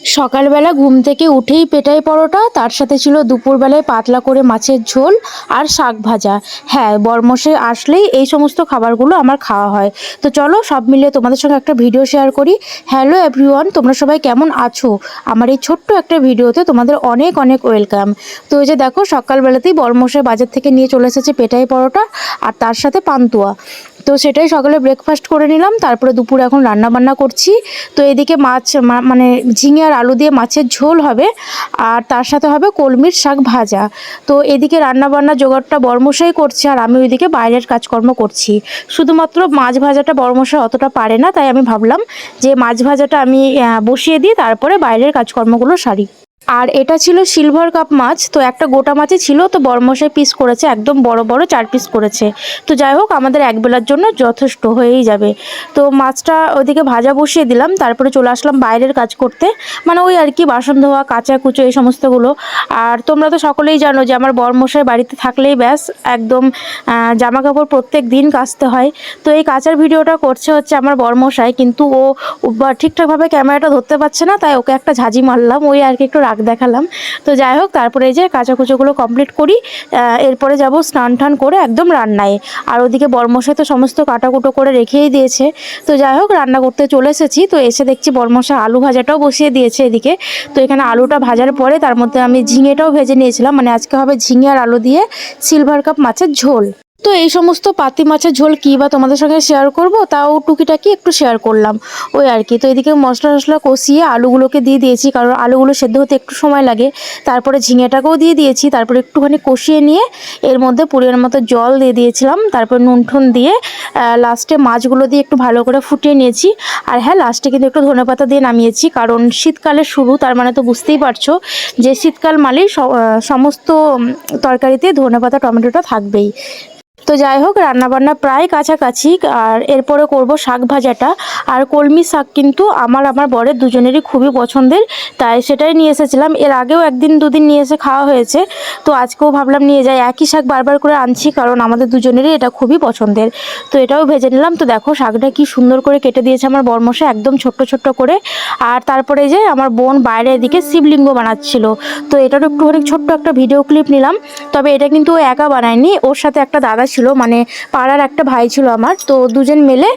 সকালবেলা ঘুম থেকে উঠেই পেটাই পরোটা, তার সাথে ছিল দুপুরবেলায় পাতলা করে মাছের ঝোল আর শাক ভাজা। হ্যাঁ বরমশে আসলেই এই সমস্ত খাবারগুলো আমার খাওয়া হয়। তো চলো সব মিলিয়ে তোমাদের সঙ্গে একটা ভিডিও শেয়ার করি। হ্যালো এভরিওয়ান, তোমরা সবাই কেমন আছো? আমার এই ছোট্ট একটা ভিডিওতে তোমাদের অনেক অনেক ওয়েলকাম। তো এই যে দেখো, সকালবেলাতেই বরমশাই বাজার থেকে নিয়ে চলে এসেছে পেটাই পরোটা আর তার সাথে পান্তুয়া। তো সেটাই সকালে ব্রেকফাস্ট করে নিলাম, তারপরে দুপুরে এখন রান্না বান্না করছি। তো এদিকে মাছ মানে ঝিঙে আর আলু দিয়ে মাছের ঝোল হবে আর তার সাথে হবে কলমির শাক ভাজা। তো এদিকে রান্নাবান্না জোগাড়টা বর্মশাই করছে আর আমি ওইদিকে বাইরের কাজকর্ম করছি। শুধুমাত্র মাছ ভাজাটা বর্মশাই অতটা পারে না, তাই আমি ভাবলাম যে মাছ ভাজাটা আমি বসিয়ে দিই, তারপরে বাইরের কাজকর্মগুলো সারি। আর এটা ছিল সিলভার কাপ মাছ, তো একটা গোটা মাছই ছিল, তো বড়মশাই পিস করেছে, একদম বড় বড় চার পিস করেছে। তো যাই হোক, আমাদের এক বেলার জন্য যথেষ্ট হয়েই যাবে। তো মাছটা ওইদিকে ভাজা বসিয়ে দিলাম, তারপরে চলে আসলাম বাইরের কাজ করতে। মানে ওই আর কি, বাসন ধোয়া, কাঁচা কুচো, এই সমস্তগুলো। আর তোমরা তো সকলেই জানো যে আমার বরমশাই বাড়িতে থাকলেই ব্যাস, একদম জামা কাপড় প্রত্যেক দিন কাচতে হয়। তো এই কাচার ভিডিওটা করছে হচ্ছে আমার বরমশাই কিন্তু ও ঠিকঠাকভাবে ক্যামেরাটা ধরতে পারছে না, তাই ওকে একটা ঝাঁঝি মারলাম, ওই আর কি একটু দেখালাম। তো যাই হোক তারপরে যে কাঁচা কুচোগুলো কমপ্লিট করি এরপরে যাব স্নান টান করে একদম রান্নায়। আর ওদিকে বরমশাই তো সমস্ত কাটাকুটো করে রেখেই দিয়েছে। তো যাই হোক রান্না করতে চলে এসেছি। তো এসে দেখছি বরমশাই আলু ভাজাটাও বসিয়ে দিয়েছে এদিকে। তো এখানে আলুটা ভাজার পরে তার মধ্যে আমি ঝিঙেটাও ভেজে নিয়েছিলাম। মানে আজকে হবে ঝিঙে আর আলু দিয়ে সিলভার কাপ মাছের ঝোল। তো এই সমস্ত পাতি মাছের ঝোল কী বা তোমাদের সঙ্গে শেয়ার করব, তাও টুকিটাকি একটু শেয়ার করলাম, ওই আর কি। তো এদিকে মশলা টশলা কষিয়ে আলুগুলোকে দিয়ে দিয়েছি, কারণ আলুগুলো সেদ্ধ হতে একটু সময় লাগে। তারপরে ঝিঙেটাকেও দিয়ে দিয়েছি, তারপরে একটুখানি কষিয়ে নিয়ে এর মধ্যে পরিমাণ মতো জল দিয়ে দিয়েছিলাম, তারপর নুন ঠুন দিয়ে লাস্টে মাছগুলো দিয়ে একটু ভালো করে ফুটিয়ে নিয়েছি। আর হ্যাঁ লাস্টে কিন্তু একটু ধনেপাতা দিয়ে নামিয়েছি, কারণ শীতকালের শুরু, তার মানে তো বুঝতেই পারছ যে শীতকাল মানেই সমস্ত তরকারিতে ধনেপাতা টমেটোটা থাকবেই। তো যাই হোক, রান্নাবান্না প্রায় কাছাকাছি আর এরপরে করব শাক ভাজাটা। আর কলমি শাক কিন্তু আমার আমার বরের দুজনেরই খুবই পছন্দের, তাই সেটাই নিয়ে এসেছিলাম। এর আগেও একদিন দুদিন নিয়ে এসে খাওয়া হয়েছে, তো আজকেও ভাবলাম নিয়ে যাই। একই শাক বারবার করে আনছি কারণ আমাদের দুজনেরই এটা খুবই পছন্দের। তো এটাও ভেজে নিলাম। তো দেখো শাকটা কি সুন্দর করে কেটে দিয়েছে আমার বরমশা একদম ছোট্ট ছোট্ট করে। আর তারপরে যে আমার বোন বাইরে এদিকে শিবলিঙ্গ বানাচ্ছিল। তো এটারও একটুখানি ছোট্ট একটা ভিডিও ক্লিপ নিলাম। তবে এটা কিন্তু ও একা বানায়নি। ওর সাথে একটা দাদা ছিল মানে পাড়ার একটা ভাই ছিল আমার। তো দুজন মিলে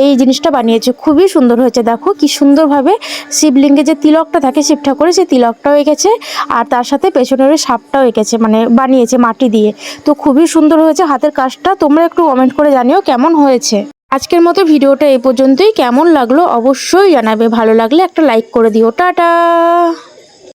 এই জিনিসটা বানিয়েছে। খুবই সুন্দর হয়েছে। দেখো কি সুন্দরভাবে শিবলিঙ্গে যে তিলকটা থাকে শিব ঠাকুরের, সেই তিলকটাও এঁকেছে আর তার সাথে পেছনের সাপটাও এঁকেছে মানে বানিয়েছে মাটি দিয়ে। তো খুবই সুন্দর হয়েছে। হাতের কাজটা তোমরা একটু কমেন্ট করে জানিও কেমন হয়েছে। আজকের মতো ভিডিওটা এই পর্যন্তই। কেমন লাগল অবশ্যই জানাবে। ভালো লাগলে একটা লাইক করে দিও। টাটা!